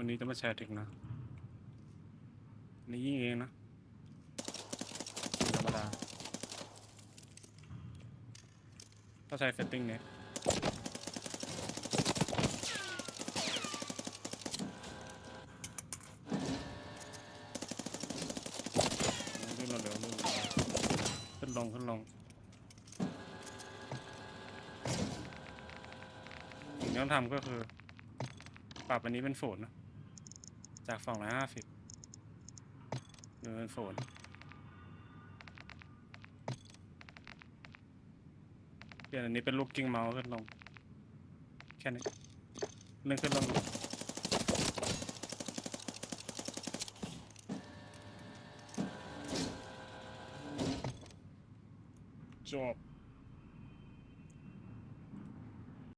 วันนี้จะมาแชร์เทคนะนี่ยิงเองนะธรรมดาก็ใช้เซตติ้งเนี้ยขึ้นลงเร็วขึ้นลงขึ้นลงขึ้นลงสิ่งที่ต้องทำก็คือ ปรับอันนี้เป็นศูนนะ จากสองร้อยห้าสิบเป็นศูนเปลี่ยนอันนี้เป็นลูกกิ้งเมาส์ขึ้นลง แค่นี้เลื่อนขึ้นลงจบ